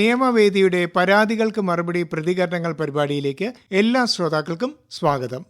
നിയമവേദിയുടെ പരാതികൾക്ക് മറുപടി പ്രതികരണങ്ങൾ പരിപാടിയിലേക്ക് എല്ലാ ശ്രോതാക്കൾക്കും സ്വാഗതം.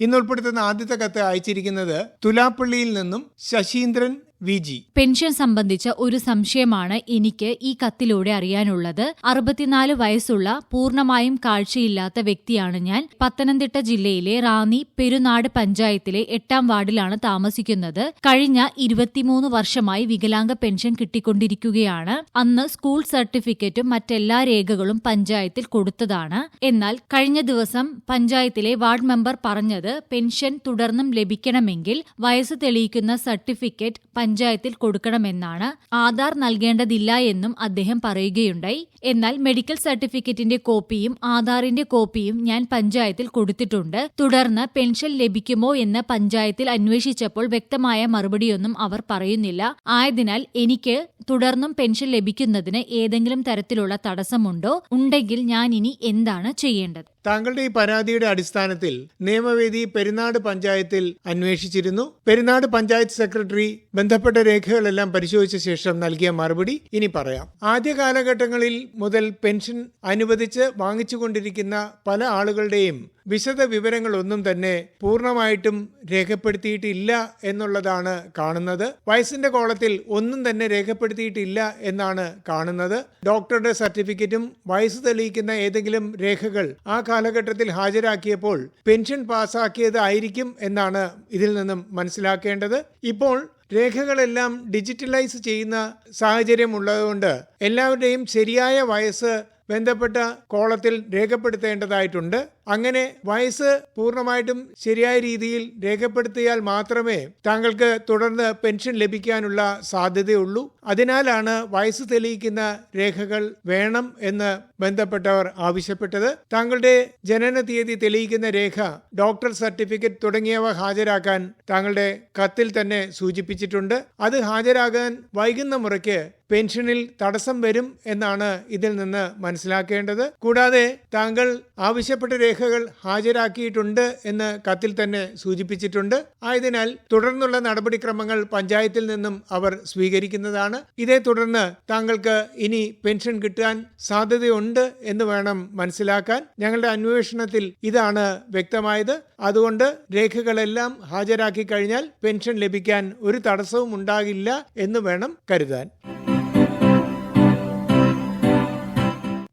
ഇന്ന് ഉൾപ്പെടുത്തുന്ന ആദ്യത്തെ കത്ത് അയച്ചിരിക്കുന്നത് തുലാപ്പള്ളിയിൽ നിന്നും ശശീന്ദ്രൻ വി ജി പെൻഷൻ സംബന്ധിച്ച ഒരു സംശയമാണ് എനിക്ക് ഈ കത്തിലൂടെ അറിയാനുള്ളത്. അറുപത്തിനാല് വയസ്സുള്ള പൂർണമായും കാഴ്ചയില്ലാത്ത വ്യക്തിയാണ് ഞാൻ. പത്തനംതിട്ട ജില്ലയിലെ റാന്നി പെരുനാട് പഞ്ചായത്തിലെ എട്ടാം വാർഡിലാണ് താമസിക്കുന്നത്. കഴിഞ്ഞ ഇരുപത്തിമൂന്ന് വർഷമായി വികലാംഗ പെൻഷൻ കിട്ടിക്കൊണ്ടിരിക്കുകയാണ്. അന്ന് സ്കൂൾ സർട്ടിഫിക്കറ്റും മറ്റെല്ലാ രേഖകളും പഞ്ചായത്തിൽ കൊടുത്തതാണ്. എന്നാൽ കഴിഞ്ഞ ദിവസം പഞ്ചായത്തിലെ വാർഡ് മെമ്പർ പറഞ്ഞത് പെൻഷൻ തുടർന്നും ലഭിക്കണമെങ്കിൽ വയസ്സ് തെളിയിക്കുന്ന സർട്ടിഫിക്കറ്റ് പഞ്ചായത്തിൽ കൊടുക്കണമെന്നാണ് ആധാർ നൽകേണ്ടതില്ല എന്നും അദ്ദേഹം പറയുകയുണ്ടായി. എന്നാൽ മെഡിക്കൽ സർട്ടിഫിക്കറ്റിന്റെ കോപ്പിയും ആധാറിന്റെ കോപ്പിയും ഞാൻ പഞ്ചായത്തിൽ കൊടുത്തിട്ടുണ്ട്. തുടർന്ന് പെൻഷൻ ലഭിക്കുമോ എന്ന് പഞ്ചായത്തിൽ അന്വേഷിച്ചപ്പോൾ വ്യക്തമായ മറുപടിയൊന്നും അവർ പറയുന്നില്ല. ആയതിനാൽ എനിക്ക് തുടർന്നും പെൻഷൻ ലഭിക്കുന്നതിന് ഏതെങ്കിലും തരത്തിലുള്ള തടസ്സമുണ്ടോ? ഉണ്ടെങ്കിൽ ഞാൻ ഇനി എന്താണ് ചെയ്യേണ്ടത്? താങ്കളുടെ ഈ പരാതിയുടെ അടിസ്ഥാനത്തിൽ നിയമവേദി പെരുന്നാട് പഞ്ചായത്തിൽ അന്വേഷിച്ചിരുന്നു. പെരുന്നാട് പഞ്ചായത്ത് സെക്രട്ടറി ബന്ധപ്പെട്ട രേഖകളെല്ലാം പരിശോധിച്ച ശേഷം നൽകിയ മറുപടി ഇനി പറയാം. ആദ്യ കാലഘട്ടങ്ങളിൽ മുതൽ പെൻഷൻ അനുവദിച്ച് വാങ്ങിച്ചുകൊണ്ടിരിക്കുന്ന പല ആളുകളുടെയും വിശദ വിവരങ്ങളൊന്നും തന്നെ പൂർണമായിട്ടും രേഖപ്പെടുത്തിയിട്ടില്ല എന്നുള്ളതാണ് കാണുന്നത്. വയസ്സിന്റെ കോളത്തിൽ ഒന്നും തന്നെ രേഖപ്പെടുത്തിയിട്ടില്ല എന്നാണ് കാണുന്നത്. ഡോക്ടറുടെ സർട്ടിഫിക്കറ്റും വയസ്സ് തെളിയിക്കുന്ന ഏതെങ്കിലും രേഖകൾ ആ കാലഘട്ടത്തിൽ ഹാജരാക്കിയപ്പോൾ പെൻഷൻ പാസ്സാക്കിയതായിരിക്കും എന്നാണ് ഇതിൽ നിന്നും മനസ്സിലാക്കേണ്ടത്. ഇപ്പോൾ രേഖകളെല്ലാം ഡിജിറ്റലൈസ് ചെയ്യുന്ന സാഹചര്യം ഉള്ളതുകൊണ്ട് എല്ലാവരുടെയും ശരിയായ വയസ്സ് ബന്ധപ്പെട്ട കോളത്തിൽ രേഖപ്പെടുത്തേണ്ടതായിട്ടുണ്ട്. അങ്ങനെ വയസ്സ് പൂർണമായിട്ടും ശരിയായ രീതിയിൽ രേഖപ്പെടുത്തിയാൽ മാത്രമേ താങ്കൾക്ക് തുടർന്ന് പെൻഷൻ ലഭിക്കാനുള്ള സാധ്യതയുള്ളൂ. അതിനാലാണ് വയസ്സ് തെളിയിക്കുന്ന രേഖകൾ വേണം എന്ന് ബന്ധപ്പെട്ടവർ ആവശ്യപ്പെട്ടത്. താങ്കളുടെ ജനന തീയതി തെളിയിക്കുന്ന രേഖ ഡോക്ടർ സർട്ടിഫിക്കറ്റ് തുടങ്ങിയവ ഹാജരാക്കാൻ താങ്കളുടെ കത്തിൽ തന്നെ സൂചിപ്പിച്ചിട്ടുണ്ട്. അത് ഹാജരാകാൻ വൈകുന്ന മുറയ്ക്ക് പെൻഷനിൽ തടസ്സം വരും എന്നാണ് ഇതിൽ നിന്ന് മനസ്സിലാക്കേണ്ടത്. കൂടാതെ താങ്കൾ ആവശ്യപ്പെട്ട രേഖകൾ ഹാജരാക്കിയിട്ടുണ്ട് എന്ന് കത്തിൽ തന്നെ സൂചിപ്പിച്ചിട്ടുണ്ട്. ആയതിനാൽ തുടർന്നുള്ള നടപടിക്രമങ്ങൾ പഞ്ചായത്തിൽ നിന്നും അവർ സ്വീകരിക്കുന്നതാണ്. ഇതേ തുടർന്ന് താങ്കൾക്ക് ഇനി പെൻഷൻ കിട്ടാൻ സാധ്യതയുണ്ട് എന്ന് വേണം മനസ്സിലാക്കാൻ. ഞങ്ങളുടെ അന്വേഷണത്തിൽ ഇതാണ് വ്യക്തമായത്. അതുകൊണ്ട് രേഖകളെല്ലാം ഹാജരാക്കി കഴിഞ്ഞാൽ പെൻഷൻ ലഭിക്കാൻ ഒരു തടസ്സവും ഉണ്ടാകില്ല എന്ന് വേണം കരുതാൻ.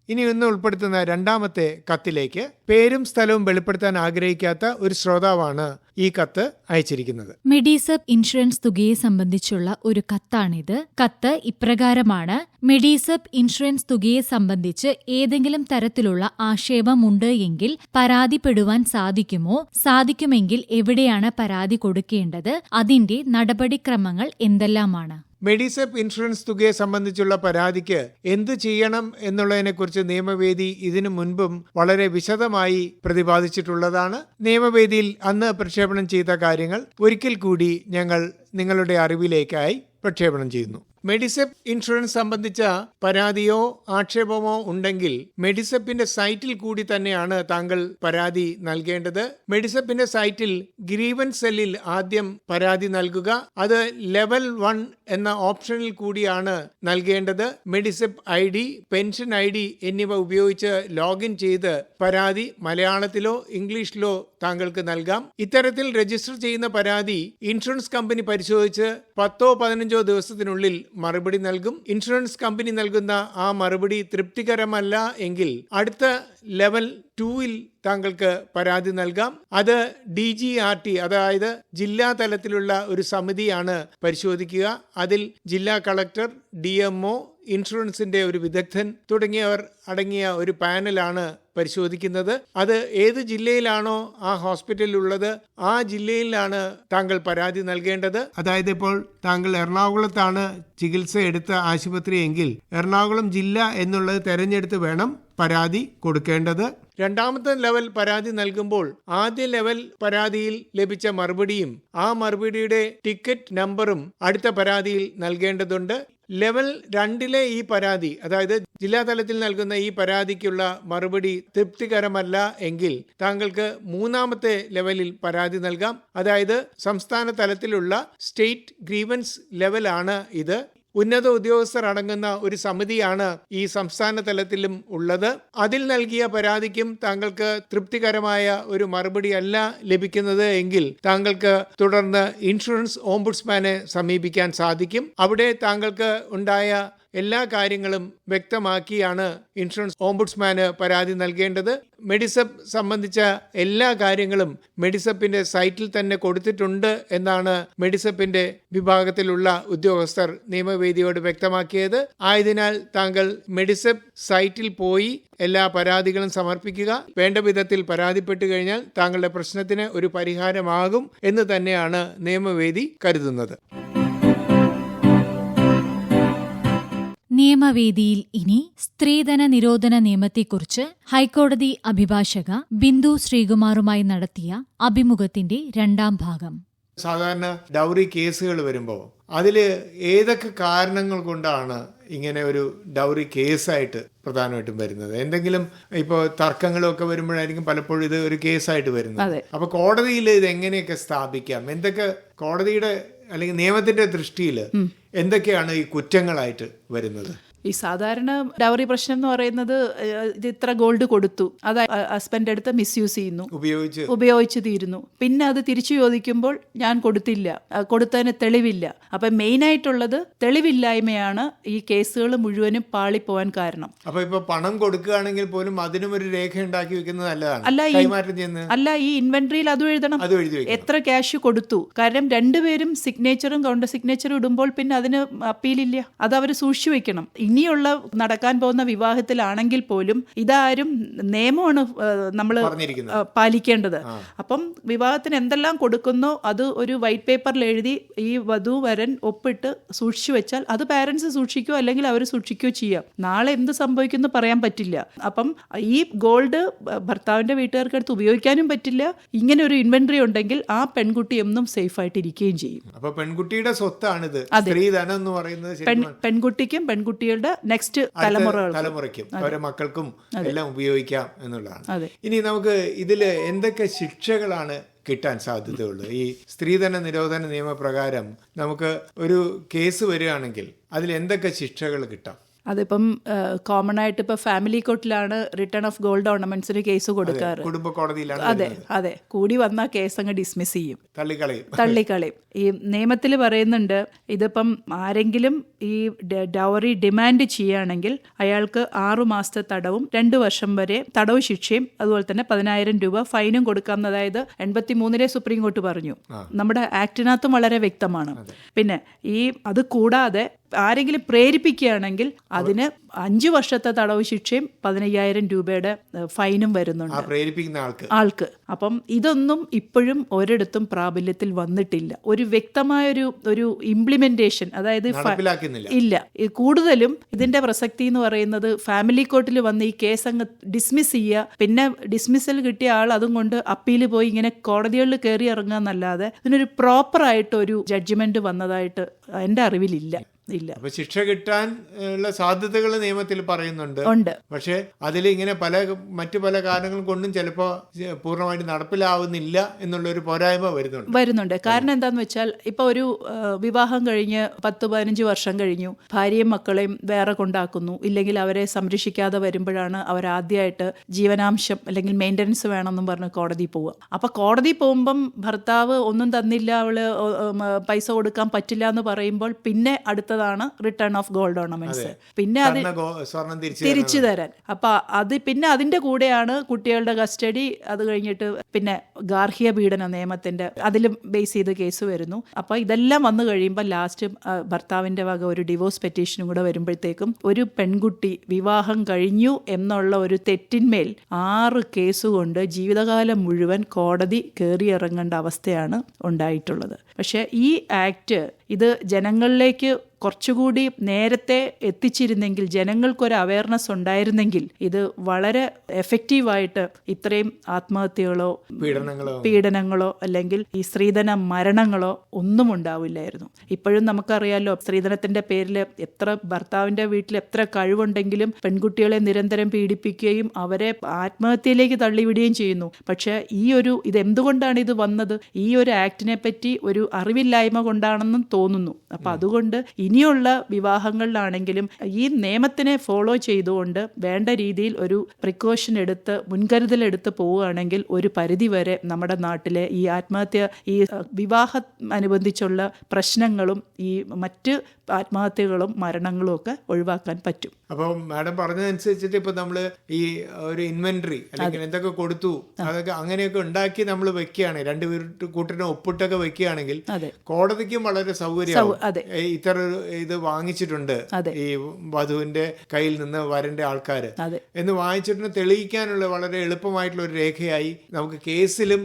ഇനി ഇന്ന് ഉൾപ്പെടുത്തുന്ന രണ്ടാമത്തെ കത്തിലേക്ക് പേരും സ്ഥലവും വെളിപ്പെടുത്താൻ ആഗ്രഹിക്കാത്ത ഒരു ശ്രോതാവാണ് ഈ കത്ത് അയച്ചിരിക്കുന്നത്. മെഡീസപ്പ് ഇൻഷുറൻസ് തുകയെ സംബന്ധിച്ചുള്ള ഒരു കത്താണിത്. കത്ത് ഇപ്രകാരമാണ്. മെഡീസപ്പ് ഇൻഷുറൻസ് തുകയെ സംബന്ധിച്ച് ഏതെങ്കിലും തരത്തിലുള്ള ആക്ഷേപമുണ്ട് എങ്കിൽ പരാതിപ്പെടുവാൻ സാധിക്കുമോ? സാധിക്കുമെങ്കിൽ എവിടെയാണ് പരാതി കൊടുക്കേണ്ടത്? അതിന്റെ നടപടിക്രമങ്ങൾ എന്തെല്ലാമാണ്? മെഡിസെപ്പ് ഇൻഷുറൻസ് തുകയെ സംബന്ധിച്ചുള്ള പരാതിക്ക് എന്ത് ചെയ്യണം എന്നുള്ളതിനെക്കുറിച്ച് നിയമവേദി ഇതിനു മുൻപും വളരെ വിശദമായി പ്രതിപാദിച്ചിട്ടുള്ളതാണ്. നിയമവേദിയിൽ അന്ന് പ്രക്ഷേപണം ചെയ്ത കാര്യങ്ങൾ ഒരിക്കൽ കൂടി ഞങ്ങൾ നിങ്ങളുടെ അറിവിലേക്കായി പ്രക്ഷേപണം ചെയ്യുന്നു. മെഡിസെപ്പ് ഇൻഷുറൻസ് സംബന്ധിച്ച പരാതിയോ ആക്ഷേപമോ ഉണ്ടെങ്കിൽ മെഡിസെപ്പിന്റെ സൈറ്റിൽ കൂടി തന്നെയാണ് താങ്കൾ പരാതി നൽകേണ്ടത്. മെഡിസെപ്പിന്റെ സൈറ്റിൽ ഗ്രീവൻ സെല്ലിൽ ആദ്യം പരാതി നൽകുക. അത് ലെവൽ വൺ എന്ന ഓപ്ഷനിൽ കൂടിയാണ് നൽകേണ്ടത്. Medisep I D pension I D എന്നിവ ഉപയോഗിച്ച് ലോഗിൻ ചെയ്ത് പരാതി മലയാളത്തിലോ ഇംഗ്ലീഷിലോ താങ്കൾക്ക് നൽകാം. ഇത്തരത്തിൽ രജിസ്റ്റർ ചെയ്യുന്ന പരാതി ഇൻഷുറൻസ് കമ്പനി പരിശോധിച്ച് പത്തോ പതിനഞ്ചോ ദിവസത്തിനുള്ളിൽ മറുപടി നൽകും. ഇൻഷുറൻസ് കമ്പനി നൽകുന്ന ആ മറുപടി തൃപ്തികരമല്ല എങ്കിൽ അടുത്ത ലെവൽ ടൂവിൽ താങ്കൾക്ക് പരാതി നൽകാം. അത് ഡി ജി ആർ ടി അതായത് ജില്ലാ തലത്തിലുള്ള ഒരു സമിതിയാണ് പരിശോധിക്കുക. അതിൽ ജില്ലാ കളക്ടർ ഡി എം ഇൻഷുറൻസിന്റെ ഒരു വിദഗ്ധൻ തുടങ്ങിയവർ അടങ്ങിയ ഒരു പാനലാണ് പരിശോധിക്കുന്നത്. അത് ഏത് ജില്ലയിലാണോ ആ ഹോസ്പിറ്റലിൽ ഉള്ളത് ആ ജില്ലയിലാണ് താങ്കൾ പരാതി നൽകേണ്ടത്. അതായത് ഇപ്പോൾ താങ്കൾ എറണാകുളത്താണ് ചികിത്സ എടുത്ത ആശുപത്രി എങ്കിൽ എറണാകുളം ജില്ല എന്നുള്ളത് തെരഞ്ഞെടുത്ത് വേണം പരാതി കൊടുക്കേണ്ടത്. രണ്ടാമത്തെ ലെവൽ പരാതി നൽകുമ്പോൾ ആദ്യ ലെവൽ പരാതിയിൽ ലഭിച്ച മറുപടിയും ആ മറുപടിയുടെ ടിക്കറ്റ് നമ്പറും അടുത്ത പരാതിയിൽ നൽകേണ്ടതുണ്ട്. ലെവൽ രണ്ടിലെ ഈ പരാതി അതായത് ജില്ലാ തലത്തിൽ നൽകുന്ന ഈ പരാതിക്കുള്ള മറുപടി തൃപ്തികരമല്ല എങ്കിൽ താങ്കൾക്ക് മൂന്നാമത്തെ ലെവലിൽ പരാതി നൽകാം. അതായത് സംസ്ഥാന തലത്തിലുള്ള സ്റ്റേറ്റ് ഗ്രീവൻസ് ലെവലാണ് ഇത്. ഉന്നത ഉദ്യോഗസ്ഥർ അടങ്ങുന്ന ഒരു സമിതിയാണ് ഈ സംസ്ഥാന തലത്തിലും ഉള്ളത്. അതിൽ നൽകിയ പരാതിക്കും താങ്കൾക്ക് തൃപ്തികരമായ ഒരു മറുപടി അല്ല ലഭിക്കുന്നത് എങ്കിൽ താങ്കൾക്ക് തുടർന്ന് ഇൻഷുറൻസ് ഓംബുഡ്സ്മാനെ സമീപിക്കാൻ സാധിക്കും. അവിടെ താങ്കൾക്ക് ഉണ്ടായ എല്ലാ കാര്യങ്ങളും വ്യക്തമാക്കിയാണ് ഇൻഷുറൻസ് ഓംബുഡ്സ്മാന് പരാതി നൽകേണ്ടത്. മെഡിസപ്പ് സംബന്ധിച്ച എല്ലാ കാര്യങ്ങളും മെഡിസപ്പിന്റെ സൈറ്റിൽ തന്നെ കൊടുത്തിട്ടുണ്ട് എന്നാണ് മെഡിസപ്പിന്റെ വിഭാഗത്തിലുള്ള ഉദ്യോഗസ്ഥർ നിയമവേദിയോട് വ്യക്തമാക്കിയത്. ആയതിനാൽ താങ്കൾ മെഡിസപ്പ് സൈറ്റിൽ പോയി എല്ലാ പരാതികളും സമർപ്പിക്കുക. വേണ്ട വിധത്തിൽ പരാതിപ്പെട്ടു കഴിഞ്ഞാൽ താങ്കളുടെ പ്രശ്നത്തിന് ഒരു പരിഹാരമാകും എന്ന് തന്നെയാണ് നിയമവേദി കരുതുന്നത്. നിയമവേദിയിൽ ഇനി സ്ത്രീധന നിരോധന നിയമത്തെക്കുറിച്ച് ഹൈക്കോടതി അഭിഭാഷക ബിന്ദു ശ്രീകുമാറുമായി നടത്തിയ അഭിമുഖത്തിന്റെ രണ്ടാം ഭാഗം. സാധാരണ ഡൗറി കേസുകൾ വരുമ്പോൾ അതിൽ ഏതൊക്കെ കാരണങ്ങൾ കൊണ്ടാണ് ഇങ്ങനെ ഒരു ഡൗറി കേസായിട്ട് പ്രധാനമായിട്ടും വരുന്നത്? എന്തെങ്കിലും ഇപ്പോൾ തർക്കങ്ങളൊക്കെ വരുമ്പോഴായിരിക്കും പലപ്പോഴും ഇത് ഒരു കേസായിട്ട് വരുന്നത്. അപ്പോൾ അപ്പൊ കോടതിയിൽ ഇത് എങ്ങനെയൊക്കെ സ്ഥാപിക്കാം? എന്തൊക്കെ കോടതിയുടെ അല്ലെങ്കിൽ നിയമത്തിന്റെ ദൃഷ്ടിയിൽ എന്തൊക്കെയാണ് ഈ കുറ്റങ്ങളായിട്ട് വരുന്നത്? ഈ സാധാരണ ഡൗറി പ്രശ്നം എന്ന് പറയുന്നത് ഇത് ഇത്ര ഗോൾഡ് കൊടുത്തു. അത് ഹസ്ബൻഡ് അടുത്ത് മിസ്യൂസ് ചെയ്യുന്നു. ഉപയോഗിച്ച്. ഉപയോഗിച്ച് തീരുന്നു. പിന്നെ അത് തിരിച്ചു ചോദിക്കുമ്പോൾ ഞാൻ കൊടുത്തില്ല. കൊടുത്തതിന് തെളിവില്ല. അപ്പൊ മെയിൻ ആയിട്ടുള്ളത് തെളിവില്ലായ്മയാണ് ഈ കേസുകൾ മുഴുവനും പാളിപ്പോവാൻ കാരണം. അപ്പൊ ഇപ്പൊ പണം കൊടുക്കുകയാണെങ്കിൽ പോലും അതിനും ഒരു രേഖ ഉണ്ടാക്കി വെക്കുന്നത് നല്ലതാണ്. അല്ല അല്ല ഈ ഇൻവെന്ററിയിൽ അതും എഴുതണം. എത്ര ക്യാഷ് കൊടുത്തു. കാരണം രണ്ടുപേരും സിഗ്നേച്ചറും കൗണ്ടർ സിഗ്നേച്ചറും ഇടുമ്പോൾ പിന്നെ അതിന് അപ്പീലില്ല. അത് അവർ സൂക്ഷിച്ചു വെക്കണം. ഇനിയുള്ള നടക്കാൻ പോകുന്ന വിവാഹത്തിലാണെങ്കിൽ പോലും ഇതാരും നിയമമാണ് നമ്മൾ പാലിക്കേണ്ടത്. അപ്പം വിവാഹത്തിന് എന്തെല്ലാം കൊടുക്കുന്നോ അത് ഒരു വൈറ്റ് പേപ്പറിൽ എഴുതി ഈ വധു വരൻ ഒപ്പിട്ട് സൂക്ഷിച്ചു വെച്ചാൽ അത് പാരൻസ് സൂക്ഷിക്കുകയോ അല്ലെങ്കിൽ അവർ സൂക്ഷിക്കുകയോ ചെയ്യാം. നാളെ എന്ത് സംഭവിക്കുന്നു പറയാൻ പറ്റില്ല. അപ്പം ഈ ഗോൾഡ് ഭർത്താവിന്റെ വീട്ടുകാർക്ക് അടുത്ത് ഉപയോഗിക്കാനും പറ്റില്ല. ഇങ്ങനെ ഒരു ഇൻവെന്ററി ഉണ്ടെങ്കിൽ ആ പെൺകുട്ടി എന്നും സേഫ് ആയിട്ട് ഇരിക്കുകയും ചെയ്യും. അപ്പൊ പെൺകുട്ടിയുടെ സ്വത്താണിത്. സ്ത്രീധനം എന്ന് പറയുന്നത് പെൺകുട്ടിക്കും ശരിക്കും പെൺകുട്ടിയുടെ നെക്സ്റ്റ് തലമുറ തലമുറകൾ തലമുറയ്ക്കും. അവരെ മക്കൾക്കും എല്ലാം ഉപയോഗിക്കാം എന്നുള്ളതാണ്. ഇനി നമുക്ക് ഇതിൽ എന്തൊക്കെ ശിക്ഷകളാണ് കിട്ടാൻ സാധ്യതയുള്ളത്? ഈ സ്ത്രീധന നിരോധന നിയമപ്രകാരം നമുക്ക് ഒരു കേസ് വരികയാണെങ്കിൽ അതിൽ എന്തൊക്കെ ശിക്ഷകൾ കിട്ടാം? അതിപ്പം കോമൺ ആയിട്ട് ഇപ്പൊ ഫാമിലി കോർട്ടിലാണ് റിട്ടേൺ ഓഫ് ഗോൾഡ് ഓർണമെന്റ്സിന് കേസ് കൊടുക്കാറ്. കുടുംബ കോടതിയിലാണ് അതെ അതെ. കൂടി വന്ന കേസ് അങ്ങ് ഡിസ്മിസ് ചെയ്യും. തള്ളിക്കളയും. തള്ളിക്കളയും. ഈ നിയമത്തിൽ പറയുന്നുണ്ട് ഇതിപ്പം ആരെങ്കിലും ഈ ഡൗറി ഡിമാൻഡ് ചെയ്യുകയാണെങ്കിൽ അയാൾക്ക് ആറു മാസത്തെ തടവും രണ്ടു വർഷം വരെ തടവ് ശിക്ഷയും അതുപോലെ തന്നെ പതിനായിരം രൂപ ഫൈനും കൊടുക്കാം അതായത് എൺപത്തി മൂന്നിലെ സുപ്രീം കോർട്ട് പറഞ്ഞു. നമ്മുടെ ആക്ടിനകത്തും വളരെ വ്യക്തമാണ്. പിന്നെ ഈ അത് കൂടാതെ ആരെങ്കിലും പ്രേരിപ്പിക്കുകയാണെങ്കിൽ അതിന് അഞ്ചു വർഷത്തെ തടവ് ശിക്ഷയും പതിനയ്യായിരം രൂപയുടെ ഫൈനും വരുന്നുണ്ട്. പ്രേരിപ്പിക്കുന്ന ആൾക്ക്. ആൾക്ക്. അപ്പം ഇതൊന്നും ഇപ്പോഴും ഒരിടത്തും പ്രാബല്യത്തിൽ വന്നിട്ടില്ല. ഒരു വ്യക്തമായ ഒരു ഒരു ഇംപ്ലിമെന്റേഷൻ അതായത് ഇല്ല. കൂടുതലും ഇതിന്റെ പ്രസക്തി എന്ന് പറയുന്നത് ഫാമിലി കോർട്ടിൽ വന്ന് ഈ കേസ് അങ്ങ് ഡിസ്മിസ് ചെയ്യുക പിന്നെ ഡിസ്മിസൽ കിട്ടിയ ആൾ അതും കൊണ്ട് അപ്പീൽ പോയി ഇങ്ങനെ കോടതികളിൽ കയറി ഇറങ്ങുക എന്നല്ലാതെ ഇതിനൊരു പ്രോപ്പർ ആയിട്ട് ഒരു ജഡ്ജ്മെന്റ് വന്നതായിട്ട് എന്റെ അറിവിലില്ല. ഇല്ല. അപ്പൊ ശിക്ഷ കിട്ടാൻ ഉള്ള സാധ്യതകൾ നിയമത്തിൽ പറയുന്നുണ്ട്. ഉണ്ട്. പക്ഷേ അതിൽ ഇങ്ങനെ പല മറ്റു പല കാരണങ്ങൾ കൊണ്ടും ചിലപ്പോൾ പൂർണമായിട്ട് നടപ്പിലാവുന്നില്ല എന്നുള്ള ഒരു പോരായ്മ വരുന്നുണ്ട്. വരുന്നുണ്ട്. കാരണം എന്താന്ന് വെച്ചാൽ ഇപ്പൊ ഒരു വിവാഹം കഴിഞ്ഞ് പത്ത് പതിനഞ്ച് വർഷം കഴിഞ്ഞു ഭാര്യയും മക്കളെയും വേറെ കൊണ്ടാക്കുന്നു. ഇല്ലെങ്കിൽ അവരെ സംരക്ഷിക്കാതെ വരുമ്പോഴാണ് അവർ ആദ്യമായിട്ട് ജീവനാംശം അല്ലെങ്കിൽ മെയിന്റനൻസ് വേണമെന്നും പറഞ്ഞ് കോടതി പോവുക. അപ്പൊ കോടതി പോകുമ്പം ഭർത്താവ് ഒന്നും തന്നില്ല അവൾ പൈസ കൊടുക്കാൻ പറ്റില്ല എന്ന് പറയുമ്പോൾ പിന്നെ അടുത്തതാണ് റിട്ടേൺ ഓഫ് ഗോൾഡ് ഓർണമെന്റ്സ് പിന്നെ അത് സ്വർണ സ്വർണം തിരിച്ചു തിരിച്ചു തരാൻ. അപ്പൊ അത് പിന്നെ അതിന്റെ കൂടെയാണ് കുട്ടികളുടെ കസ്റ്റഡി അത് കഴിഞ്ഞിട്ട് പിന്നെ ഗാർഹിക പീഡന നിയമത്തിന്റെ അതിലും ബേസ് ചെയ്ത് കേസ് വരുന്നു. അപ്പൊ ഇതെല്ലാം വന്നു കഴിയുമ്പോൾ ലാസ്റ്റ് ഭർത്താവിന്റെ വക ഒരു ഡിവോഴ്സ് പെറ്റീഷനും കൂടെ വരുമ്പോഴത്തേക്കും ഒരു പെൺകുട്ടി വിവാഹം കഴിഞ്ഞു എന്നുള്ള ഒരു തെറ്റിന്മേൽ ആറ് കേസ് കൊണ്ട് ജീവിതകാലം മുഴുവൻ കോടതി കയറിയിറങ്ങേണ്ട അവസ്ഥയാണ് ഉണ്ടായിട്ടുള്ളത്. പക്ഷെ ഈ ആക്ട് ഇത് ജനങ്ങളിലേക്ക് കുറച്ചുകൂടി നേരത്തെ എത്തിച്ചിരുന്നെങ്കിൽ ജനങ്ങൾക്കൊരു അവയർനെസ് ഉണ്ടായിരുന്നെങ്കിൽ ഇത് വളരെ എഫക്റ്റീവായിട്ട് ഇത്രയും ആത്മഹത്യകളോ പീഡനങ്ങളോ. പീഡനങ്ങളോ അല്ലെങ്കിൽ ഈ സ്ത്രീധന മരണങ്ങളോ ഒന്നും ഉണ്ടാവില്ലായിരുന്നു. ഇപ്പോഴും നമുക്കറിയാലോ സ്ത്രീധനത്തിന്റെ പേരിൽ എത്ര ഭർത്താവിന്റെ വീട്ടിൽ എത്ര കഴിവുണ്ടെങ്കിലും പെൺകുട്ടികളെ നിരന്തരം പീഡിപ്പിക്കുകയും അവരെ ആത്മഹത്യയിലേക്ക് തള്ളിവിടുകയും ചെയ്യുന്നു. പക്ഷേ ഈ ഒരു ഇത് എന്തുകൊണ്ടാണ് ഇത് വന്നത്? ഈ ഒരു ആക്ടിനെ പറ്റി ഒരു അറിവില്ലായ്മ കൊണ്ടാണെന്നും തോന്നുന്നു. അപ്പം അതുകൊണ്ട് ഇനിയുള്ള വിവാഹങ്ങളിലാണെങ്കിലും ഈ നിയമത്തിനെ ഫോളോ ചെയ്തുകൊണ്ട് വേണ്ട രീതിയിൽ ഒരു പ്രിക്കോഷൻ എടുത്ത് മുൻകരുതലെടുത്ത് പോവുകയാണെങ്കിൽ ഒരു പരിധിവരെ നമ്മുടെ നാട്ടിലെ ഈ ആത്മഹത്യ ഈ വിവാഹ അനുബന്ധിച്ചുള്ള പ്രശ്നങ്ങളും ഈ മറ്റ് ആത്മഹത്യകളും മരണങ്ങളും ഒക്കെ ഒഴിവാക്കാൻ പറ്റും. അപ്പോൾ മാഡം പറഞ്ഞതനുസരിച്ചിട്ട് ഇപ്പൊ നമ്മൾ ഈ ഒരു ഇൻവെന്ററി അല്ലെങ്കിൽ എന്തൊക്കെ കൊടുത്തു അതൊക്കെ അങ്ങനെയൊക്കെ ഉണ്ടാക്കി നമ്മൾ വെക്കുകയാണ്. രണ്ട് കൂട്ടിന് ഒപ്പിട്ടൊക്കെ വെക്കുകയാണെങ്കിൽ അതെ. കോടതിക്കും വളരെ സൗകര്യമാവും. ഇത്ര ഇത് വാങ്ങിച്ചിട്ടുണ്ട് ഈ വധുവിന്റെ കയ്യിൽ നിന്ന് വരന്റെ ആൾക്കാർ എന്ന് വാങ്ങിച്ചിട്ട് തെളിയിക്കാനുള്ള വളരെ എളുപ്പമായിട്ടുള്ള ഒരു രേഖയായി നമുക്ക് കേസിലും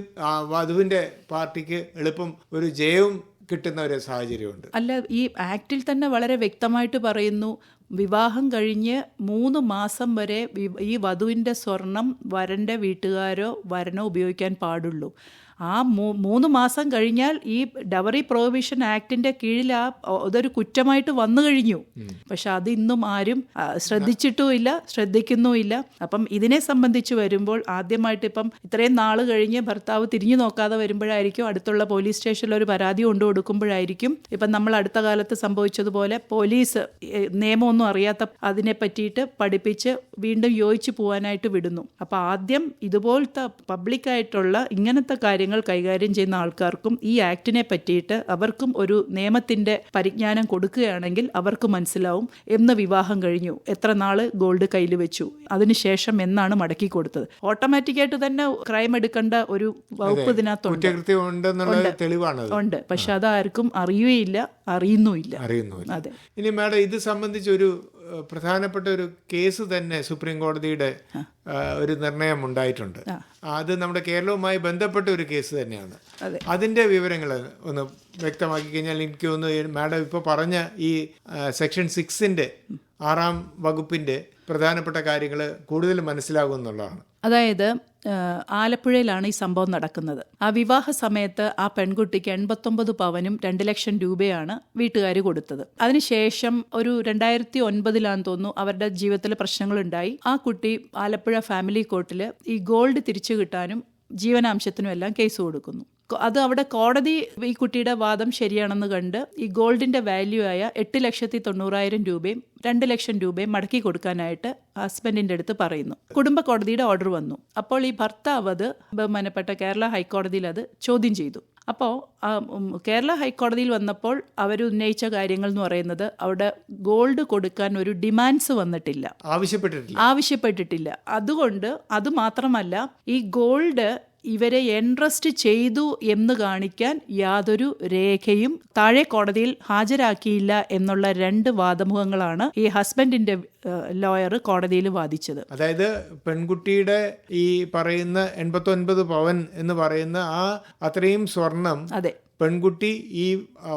വധുവിന്റെ പാർട്ടിക്ക് എളുപ്പം ഒരു ജയവും കിട്ടുന്ന ഒരു സാഹചര്യമുണ്ട്. അല്ല ഈ ആക്ടിൽ തന്നെ വളരെ വ്യക്തമായിട്ട് പറയുന്നു വിവാഹം കഴിഞ്ഞ് മൂന്ന് മാസം വരെ ഈ വധുവിന്റെ സ്വർണം വരന്റെ വീട്ടുകാരോ വരനോ ഉപയോഗിക്കാൻ പാടുള്ളൂ. ആ മൂ- മൂന്ന് മാസം കഴിഞ്ഞാൽ ഈ ഡവറി പ്രൊഹിബിഷൻ ആക്ടിന്റെ കീഴിൽ ആ അതൊരു കുറ്റമായിട്ട് വന്നു കഴിഞ്ഞു. പക്ഷെ അത് ഇന്നും ആരും ശ്രദ്ധിച്ചിട്ടുമില്ല ശ്രദ്ധിക്കുന്നുമില്ല. അപ്പം ഇതിനെ സംബന്ധിച്ച് വരുമ്പോൾ ആദ്യമായിട്ട് ഇപ്പം ഇത്രയും നാൾ കഴിഞ്ഞ് ഭർത്താവ് തിരിഞ്ഞു നോക്കാതെ വരുമ്പോഴായിരിക്കും അടുത്തുള്ള പോലീസ് സ്റ്റേഷനിൽ ഒരു പരാതി കൊണ്ടു കൊടുക്കുമ്പോഴായിരിക്കും ഇപ്പം നമ്മൾ അടുത്ത കാലത്ത് സംഭവിച്ചതുപോലെ പോലീസ് നിയമമൊന്നും അറിയാത്ത അതിനെ പറ്റിയിട്ട് പഠിപ്പിച്ച് വീണ്ടും യോജിച്ച് പോകാനായിട്ട് വിടുന്നു. അപ്പോൾ ആദ്യം ഇതുപോലത്തെ പബ്ലിക്കായിട്ടുള്ള ഇങ്ങനത്തെ കാര്യങ്ങൾ കൈകാര്യം ചെയ്യുന്ന ആൾക്കാർക്കും ഈ ആക്ടിനെ പറ്റിയിട്ട് അവർക്കും ഒരു നിയമത്തിന്റെ പരിജ്ഞാനം കൊടുക്കുകയാണെങ്കിൽ അവർക്ക് മനസ്സിലാവും എന്ന് വിവാഹം കഴിഞ്ഞു. എത്ര നാൾ ഗോൾഡ് കയ്യിൽ വെച്ചു. അതിനുശേഷം എന്നാണ് മടക്കി കൊടുത്തത്. ഓട്ടോമാറ്റിക്കായിട്ട് തന്നെ ക്രൈം എടുക്കേണ്ട ഒരു വകുപ്പ് ഇതിനകത്തുണ്ട്. ഉണ്ട്. പക്ഷെ അതാർക്കും അറിയുകയില്ല അറിയുന്നുമില്ല. അറിയുന്നു അതെ. ഇനി മാഡം ഇത് സംബന്ധിച്ച് ഒരു ഏഹ്, പ്രധാനപ്പെട്ട ഒരു കേസ് തന്നെ സുപ്രീം കോടതിയുടെ ഒരു നിർണയം ഉണ്ടായിട്ടുണ്ട്. അത് നമ്മുടെ കേരളവുമായി ബന്ധപ്പെട്ട ഒരു കേസ് തന്നെയാണ്. അതെ. അതിന്റെ വിവരങ്ങൾ ഒന്ന് വ്യക്തമാക്കി കഴിഞ്ഞാൽ എനിക്ക് ഒന്ന് മാഡം ഇപ്പോൾ പറഞ്ഞ ഈ സെക്ഷൻ സിക്സിന്റെ ആറാം വകുപ്പിന്റെ പ്രധാനപ്പെട്ട കാര്യങ്ങൾ കൂടുതൽ മനസ്സിലാകും എന്നുള്ളതാണ്. അതായത് ആലപ്പുഴയിലാണ് ഈ സംഭവം നടക്കുന്നത്. ആ വിവാഹ സമയത്ത് ആ പെൺകുട്ടിക്ക് എൺപത്തൊമ്പത് പവനും രണ്ട് ലക്ഷം രൂപയാണ് വീട്ടുകാർ കൊടുത്തത്. അതിനുശേഷം ഒരു രണ്ടായിരത്തി ഒൻപതിലാന്ന് തോന്നുന്നു അവരുടെ ജീവിതത്തിൽ പ്രശ്നങ്ങളുണ്ടായി. ആ കുട്ടി ആലപ്പുഴ ഫാമിലി കോർട്ടിൽ ഈ ഗോൾഡ് തിരിച്ചു കിട്ടാനും ജീവനാംശത്തിനും എല്ലാം കേസ് കൊടുക്കുന്നു. അത് അവിടെ കോടതി ഈ കുട്ടിയുടെ വാദം ശരിയാണെന്ന് കണ്ട് ഈ ഗോൾഡിന്റെ വാല്യൂ ആയ എട്ട് ലക്ഷത്തി തൊണ്ണൂറായിരം രൂപയും രണ്ട് ലക്ഷം രൂപയും മടക്കി കൊടുക്കാനായിട്ട് ഹസ്ബൻഡിന്റെ അടുത്ത് പറയുന്നു. കുടുംബ കോടതിയുടെ ഓർഡർ വന്നു. അപ്പോൾ ഈ ഭർത്താവ് അത് ബഹുമാനപ്പെട്ട കേരള ഹൈക്കോടതിയിൽ അത് ചോദ്യം ചെയ്തു. അപ്പോൾ കേരള ഹൈക്കോടതിയിൽ വന്നപ്പോൾ അവർ ഉന്നയിച്ച കാര്യങ്ങൾ എന്ന് പറയുന്നത് അവിടെ ഗോൾഡ് കൊടുക്കാൻ ഒരു ഡിമാൻഡ്സ് വന്നിട്ടില്ല. ആവശ്യപ്പെട്ടിട്ടില്ല. ആവശ്യപ്പെട്ടിട്ടില്ല. അതുകൊണ്ട് അത് മാത്രമല്ല ഈ ഗോൾഡ് ഇവരെ എൻട്രസ്റ്റ് ചെയ്തു എന്ന് കാണിക്കാൻ യാതൊരു രേഖയും താഴെ കോടതിയിൽ ഹാജരാക്കിയില്ല എന്നുള്ള രണ്ട് വാദമുഖങ്ങളാണ് ഈ ഹസ്ബൻഡിന്റെ ലോയർ കോടതിയിൽ വാദിച്ചത്. അതായത് പെൺകുട്ടിയുടെ ഈ പറയുന്ന എൺപത്തൊൻപത് പവൻ എന്ന് പറയുന്ന ആ അത്രയും സ്വർണം അതെ. പെൺകുട്ടി ഈ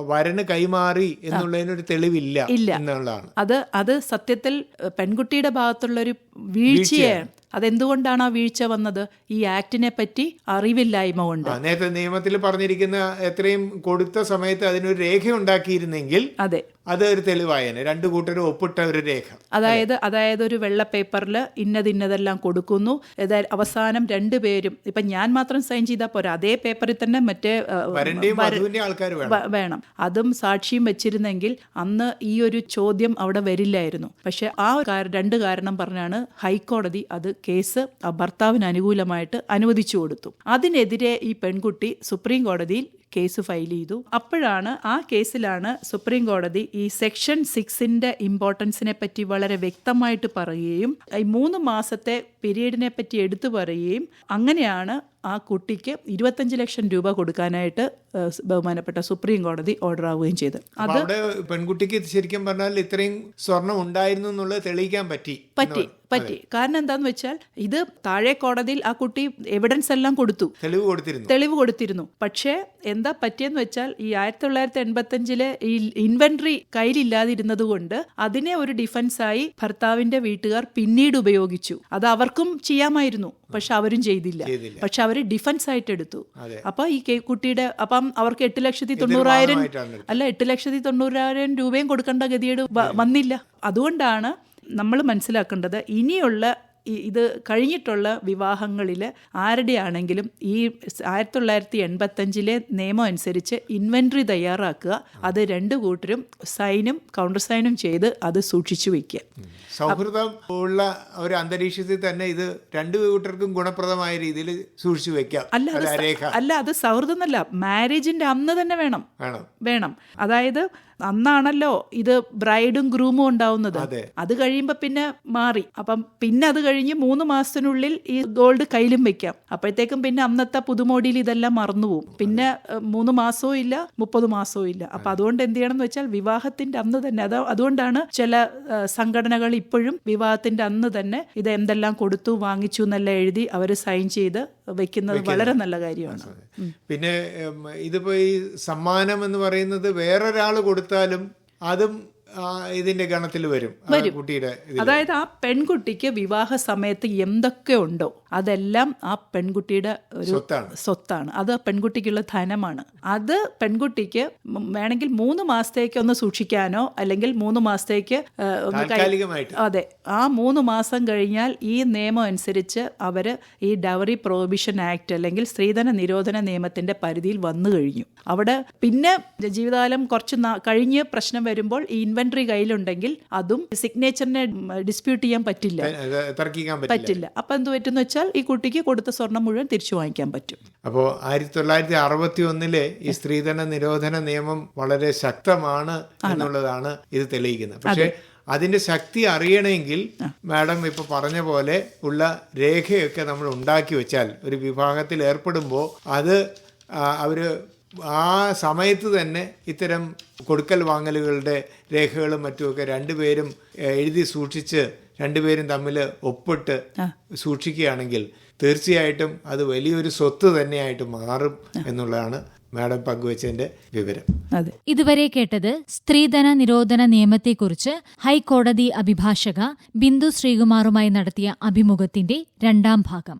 വരന് കൈമാറി എന്നുള്ളതിനൊരു തെളിവില്ല ഇല്ല. എന്നുള്ളതാണ്. അത് അത് സത്യത്തിൽ പെൺകുട്ടിയുടെ ഭാഗത്തുള്ള ഒരു വീഴ്ചയാണ്. അതെന്തുകൊണ്ടാണ് ആ വീഴ്ച വന്നത്? ഈ ആക്ടിനെ പറ്റി അറിവില്ലായ്മ കൊണ്ട്. നേരത്തെ നിയമത്തിൽ പറഞ്ഞിരിക്കുന്ന എത്രയും കൊടുത്ത സമയത്ത് അതിനൊരു രേഖ ഉണ്ടാക്കിയിരുന്നെങ്കിൽ അതെ. അത് ഒരു തെളിവായന. രണ്ടു കൂട്ടരും ഒപ്പിട്ട ഒരു രേഖ. അതായത് അതായത് ഒരു വെള്ള പേപ്പറിൽ ഇന്നത് ഇന്നതെല്ലാം കൊടുക്കുന്നു. അവസാനം രണ്ടുപേരും ഇപ്പം ഞാൻ മാത്രം സൈൻ ചെയ്താൽ പോരാ അതേ പേപ്പറിൽ തന്നെ മറ്റേ ആൾക്കാർ വേണം. അതും സാക്ഷിയും വെച്ചിരുന്നെങ്കിൽ അന്ന് ഈ ഒരു ചോദ്യം അവിടെ വരില്ലായിരുന്നു. പക്ഷെ ആ രണ്ട് കാരണം പറഞ്ഞാണ് ഹൈക്കോടതി അത് കേസ് ഭർത്താവിന് അനുകൂലമായിട്ട് അനുവദിച്ചു കൊടുത്തു. അതിനെതിരെ ഈ പെൺകുട്ടി സുപ്രീം കോടതിയിൽ കേസ് ഫയൽ ചെയ്തു. അപ്പോഴാണ് ആ കേസിലാണ് സുപ്രീം കോടതി ഈ സെക്ഷൻ സിക്സിന്റെ ഇമ്പോർട്ടൻസിനെ പറ്റി വളരെ വ്യക്തമായിട്ട് പറയുകയും ഈ മൂന്ന് മാസത്തെ പീരീഡിനെ പറ്റി എടുത്തു പറയുകയും അങ്ങനെയാണ് ആ കുട്ടിക്ക് ഇരുപത്തഞ്ച് ലക്ഷം രൂപ കൊടുക്കാനായിട്ട് ബഹുമാനപ്പെട്ട സുപ്രീം കോടതി ഓർഡർ ആവുകയും ചെയ്തു. അത് പെൺകുട്ടിക്ക് ശരിക്കും പറഞ്ഞാൽ ഇത്രയും സ്വർണം ഉണ്ടായിരുന്നു എന്നുള്ളത് തെളിയിക്കാൻ പറ്റി പറ്റി പറ്റി. കാരണം എന്താന്ന് വെച്ചാൽ ഇത് താഴെ കോടതിയിൽ ആ കുട്ടി എവിഡൻസ് എല്ലാം കൊടുത്തു. തെളിവ് കൊടുത്തിരുന്നു. തെളിവ് കൊടുത്തിരുന്നു. പക്ഷേ എന്താ പറ്റിയെന്ന് വെച്ചാൽ ഈ ആയിരത്തി തൊള്ളായിരത്തി എൺപത്തഞ്ചിലെ ഈ ഇൻവെന്ററി കയ്യിലില്ലാതിരുന്നത് കൊണ്ട് അതിനെ ഒരു ഡിഫൻസായി ഭർത്താവിന്റെ വീട്ടുകാർ പിന്നീട് ഉപയോഗിച്ചു. അത് അവർക്കും ചെയ്യാമായിരുന്നു. പക്ഷെ അവരും ചെയ്തില്ല. പക്ഷെ അവർ ഡിഫൻസ് ആയിട്ട് എടുത്തു. അപ്പൊ ഈ കുട്ടിയുടെ അപ്പം അവർക്ക് എട്ട് ലക്ഷത്തി തൊണ്ണൂറായിരം അല്ല എട്ട് ലക്ഷത്തി തൊണ്ണൂറായിരം രൂപയും കൊടുക്കേണ്ട ഗതികേട് വന്നില്ല. അതുകൊണ്ടാണ് നമ്മൾ മനസ്സിലാക്കേണ്ടത് ഇനിയുള്ള ഇത് കഴിഞ്ഞിട്ടുള്ള വിവാഹങ്ങളിൽ ആരുടെയാണെങ്കിലും ഈ ആയിരത്തി തൊള്ളായിരത്തി എൺപത്തഞ്ചിലെ നിയമം അനുസരിച്ച് ഇൻവെൻട്രി തയ്യാറാക്കുക. അത് രണ്ട് കൂട്ടരും സൈനും കൗണ്ടർ സൈനും ചെയ്ത് അത് സൂക്ഷിച്ചു വയ്ക്കുക സൗഹൃദം ഉള്ള ഒരു അന്തരീക്ഷത്തിൽ തന്നെ ഇത് രണ്ടു കൂട്ടർക്കും ഗുണപ്രദമായ രീതിയിൽ സൂക്ഷിച്ചു വെക്കാം അല്ല അത് അല്ല അത് സൗഹൃദം എന്നല്ല. മാരേജിന്റെ അന്ന് തന്നെ വേണം. വേണം. വേണം. അതായത് അന്നാണല്ലോ ഇത് ബ്രൈഡും ഗ്രൂമും ഉണ്ടാവുന്നത്. അതെ. കഴിയുമ്പോൾ പിന്നെ മാറി. അപ്പം പിന്നെ അത് കഴിഞ്ഞ് മൂന്ന് മാസത്തിനുള്ളിൽ ഈ ഗോൾഡ് കയ്യിലും വെക്കാം. അപ്പോഴത്തേക്കും പിന്നെ അന്നത്തെ പുതുമോടിയിൽ ഇതെല്ലാം മറന്നുപോകും പിന്നെ മൂന്ന് മാസവും ഇല്ല മുപ്പത് മാസവും ഇല്ല. അപ്പൊ അതുകൊണ്ട് എന്ത് ചെയ്യണം എന്ന് വെച്ചാൽ വിവാഹത്തിന്റെ അന്ന് തന്നെ അത് അതുകൊണ്ടാണ് ചില സംഘടനകൾ ഇപ്പോഴും വിവാഹത്തിന്റെ അന്ന് തന്നെ ഇത് എന്തെല്ലാം കൊടുത്തു വാങ്ങിച്ചു എന്നെല്ലാം എഴുതി അവർ സൈൻ ചെയ്ത് വെക്കുന്നത് വളരെ നല്ല കാര്യമാണ്. പിന്നെ ഇതിപ്പോ ഈ സമ്മാനം എന്ന് പറയുന്നത് വേറൊരാൾ കൊടുത്താലും അതും ഇതിന്റെ ഗണത്തിൽ വരും. കുട്ടിയുടെ അതായത് ആ പെൺകുട്ടിക്ക് വിവാഹ സമയത്ത് എന്തൊക്കെ ഉണ്ടോ? അതെല്ലാം ആ പെൺകുട്ടിയുടെ ഒരു സ്വത്താണ്. അത് പെൺകുട്ടിക്കുള്ള ധനമാണ്. അത് പെൺകുട്ടിക്ക് വേണമെങ്കിൽ മൂന്ന് മാസത്തേക്ക് ഒന്ന് സൂക്ഷിക്കാനോ അല്ലെങ്കിൽ മൂന്ന് മാസത്തേക്ക് ഒന്ന് അതെ. ആ മൂന്ന് മാസം കഴിഞ്ഞാൽ ഈ നിയമം അനുസരിച്ച് അവർ ഈ ഡവറി പ്രൊഹിബിഷൻ ആക്ട് അല്ലെങ്കിൽ സ്ത്രീധന നിരോധന നിയമത്തിന്റെ പരിധിയിൽ വന്നു കഴിഞ്ഞു. അവിടെ പിന്നെ ജീവിതകാലം കുറച്ച് കഴിഞ്ഞ് പ്രശ്നം വരുമ്പോൾ ഈ ഇൻവെന്ററി കയ്യിലുണ്ടെങ്കിൽ അതും സിഗ്നേച്ചറിനെ ഡിസ്പ്യൂട്ട് ചെയ്യാൻ പറ്റില്ല. പറ്റില്ല. അപ്പൊ എന്ത് പറ്റുന്ന വെച്ചാൽ ഈ കുട്ടിക്ക് കൊടുത്ത സ്വർണം മുഴുവൻ തിരിച്ചു വാങ്ങിക്കാൻ പറ്റും. അപ്പോൾ ആയിരത്തി തൊള്ളായിരത്തി അറുപത്തി ഒന്നിലെ ഈ സ്ത്രീധന നിരോധന നിയമം വളരെ ശക്തമാണ് എന്നുള്ളതാണ് ഇത് തെളിയിക്കുന്നത്. പക്ഷേ അതിന്റെ ശക്തി അറിയണമെങ്കിൽ മാഡം ഇപ്പൊ പറഞ്ഞ പോലെ ഉള്ള രേഖയൊക്കെ നമ്മൾ ഉണ്ടാക്കി വെച്ചാൽ ഒരു വിഭാഗത്തിൽ ഏർപ്പെടുമ്പോൾ അത് അവർ ആ സമയത്ത് തന്നെ ഇത്തരം കൊടുക്കൽ വാങ്ങലുകളുടെ രേഖകളും മറ്റുമൊക്കെ രണ്ടുപേരും എഴുതി സൂക്ഷിച്ച് രണ്ടുപേരും തമ്മിൽ ഒപ്പിട്ട് സൂക്ഷിക്കുകയാണെങ്കിൽ തീർച്ചയായിട്ടും അത് വലിയൊരു സ്വത്ത് തന്നെയായിട്ട് മാറും എന്നുള്ളതാണ് മാഡം പങ്കുവച്ചതിന്റെ വിവരം. അതെ. ഇതുവരെ കേട്ടത് സ്ത്രീധന നിരോധന നിയമത്തെക്കുറിച്ച് ഹൈക്കോടതി അഭിഭാഷക ബിന്ദു ശ്രീകുമാറുമായി നടത്തിയ അഭിമുഖത്തിന്റെ രണ്ടാം ഭാഗം.